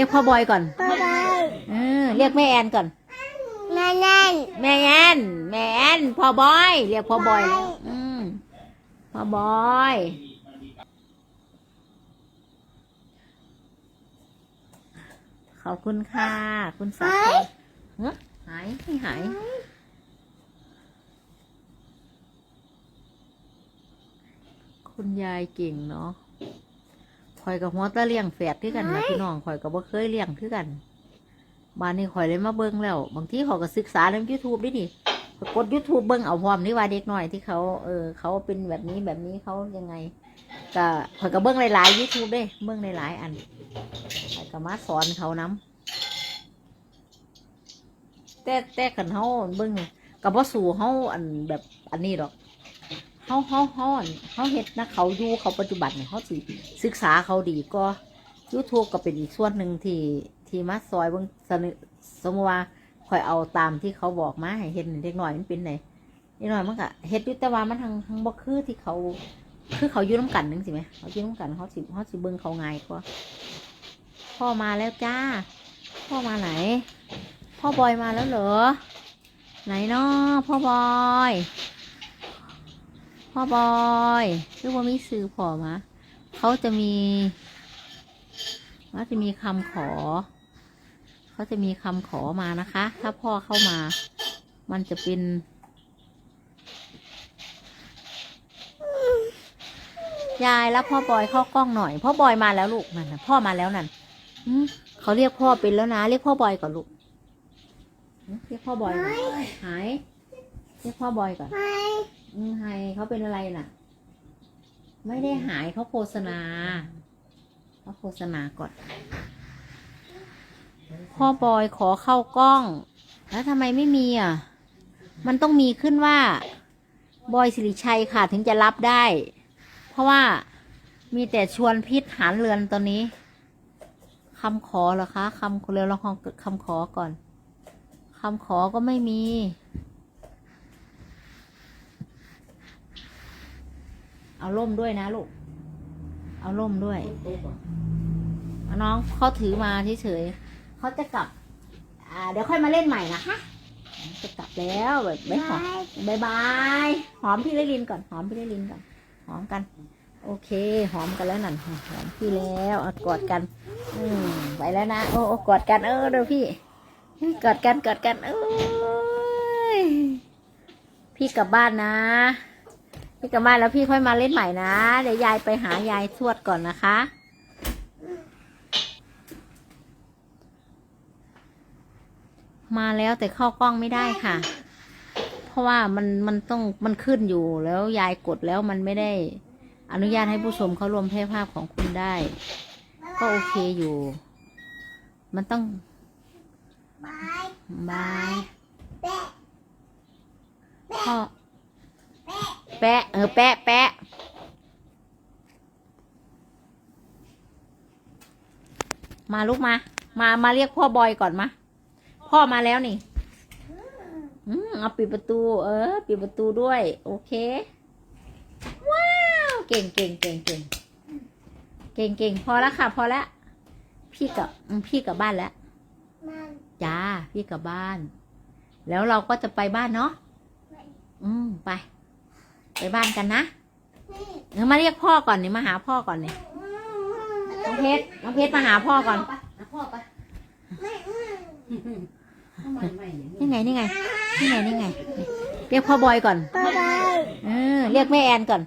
รียกพ่อบอยก่อนพ่อบอยเออเรียกแม่แอนก่อน แม่แน่นแม่แอนแม่แอนพ่อบอย เรียกพ่อบอยแล้วอืมพ่อบอยขอบคุณค่ะ คุณสักดิ์เฮ้ยหายไม่หายคุณยายเก่งเนาะ ข่อยกับหัวตะเลี้ยงแฝดคือกันนะพี่น้องข่อยกับบ่เคยเลี้ยงคือกันบ้านนี้ข่อยเลยมาเบิ่งแล้ว บางทีเขาก็ศึกษาใน YouTube ด้วยนี่ข้อยกด YouTube เบิ่งเอาพร้อมนี่ว่าเด็กน้อยที่เขาเออเขาเป็นแบบนี้แบบนี้เขายังไงก็ข่อยก็เบิ่งหลายๆ YouTube เด้เบิ่งหลายๆอันข่อยก็มาสอนเขานํแต่แต่คันเฮาเบิ่งก็บ่สู่เฮาอันแบบอันนี้ดอก เฮาเฮาเฮาอันเฮาเฮ็ดนะเขาอยู่เขาปัจจุบันเนี่ยเฮาสิศึกษาเขาดีก็ YouTube ก็เป็นอีกส่วนหนึ่งที่ที่มาซอยเบิ่งสนสมมติว่าข่อยเอาตามที่เขาบอกมาให้เห็นเด็กน้อยมันเป็นไงเด็กน้อยมันก็เฮ็ดยู่แต่ว่ามันทางทางบ่คือที่เขา คือเขายู่น้ำกันนึงสิไหมเขายู่น้ำกันเขาสิเขาสิเบิ่งเขาไงกว่าพ่อมาแล้วจ้า พ่อมาไหน พ่อบอยมาแล้วเหรอ ไหนเนาะพ่อบอย พ่อบอยคือว่ามีซื้อพ่อมาเขาจะมีเขาจะมีคำขอ เขาจะมีคำขอมานะคะ ถ้าพ่อเข้ามา มันจะเป็น ยายแล้วพ่อบอยเข้ากล้องหน่อย พ่อบอยมาแล้วลูกนั่นนะพ่อมาแล้วนั่นอืมเขาเรียกพ่อเป็นแล้วนะ เรียกพ่อบอยก่อนลูกอืมเรียกพ่อบอยก่อนหาย เรียกพ่อบอยก่อนไม่อืมไฮ เขาเป็นอะไรน่ะ ไม่ได้หายเขาโฆษณาเขาโฆษณาก่อนพ่อบอยขอเข้ากล้อง แล้วทำไมไม่มีอะ มันต้องมีขึ้นว่า บอยสิริชัยค่ะถึงจะรับได้ เพราะว่ามีแต่ชวนพิษหารเรือนตอนนี้คำขอเหรอคะคำเร็วลองคำขอก่อนคำขอก็ไม่มี เอาร่มด้วยนะลูก เอาร่มด้วยเอาน้องเขาถือมาเฉยๆเขาจะกลับ อ่า เดี๋ยวค่อยมาเล่นใหม่นะคะ จะกลับแล้วแบบไม่หอมบายบาย หอมพี่เลลินก่อน หอมพี่เลลินก่อน หอมกัน โอเค หอมกันแล้วนั่น หอมพี่แล้วอกอดกัน อืมไปแล้วนะ โอ้กอดกัน เออเดี๋ยวพี่ กอดกัน กอดกัน เอ้ยพี่กลับบ้านนะ พี่กลับบ้านแล้วพี่ค่อยมาเล่นใหม่นะ เดี๋ยวยายไปหายายทวดก่อนนะคะ มาแล้วแต่เข้ากล้องไม่ได้ค่ะ เพราะว่ามันมันต้องมันขึ้นอยู่แล้วยายกดแล้วมันไม่ได้ อนุญาตให้ผู้ชมเขารวมแพร่ภาพของคุณได้ ก็โอเคอยู่ มันต้องบายบายแปะพ่อ แปะเออแปะแปะมาลูกมา มามาเรียกพ่อบอยก่อนมา พ่อมาแล้วนี่ อืมเอาปิดประตู เออ ปิดประตูด้วย โอเค ว้าว เก่งเก่งเก่งเก่งเก่งเก่งพอแล้วค่ะ พอแล้ว พี่กับอืมพี่กลับบ้านแล้วมันจ้า พี่กลับบ้าน แล้วเราก็จะไปบ้านเนาะ อืม ไป ไปบ้านกันนะเดี๋ยวมาเรียกพ่อก่อนนี่มาหาพ่อก่อนนี่น้องเพชรน้องเพชรมาหาพ่อก่อนพ่อไปนี่ไงนี่ไงนี่ไงนี่ไง เรียกพ่อบอยก่อนพ่อบอยเออเรียกแม่แอนก่อน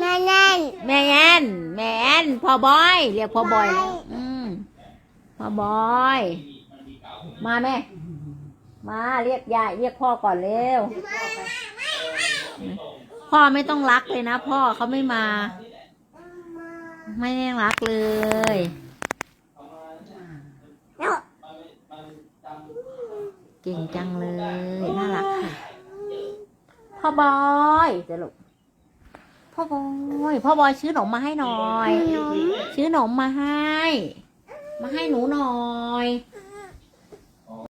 แม่แน่นแม่แอนแม่แอนพ่อบอย เรียกพ่อบอยแล้วอืมพ่อบอย มาแม่มาเรียกยายเรียกพ่อก่อนเร็ว พ่อไม่ต้องรักเลยนะ พ่อเขาไม่มา ไม่ได้รักเลยเก่งจังเลยน่ารักค่ะพ่อบอยจะลูกพ่อบอยพ่อบอยซื้อขนมมาให้หน่อยขนมซื้อขนมมาให้ มาให้หนูหน่อย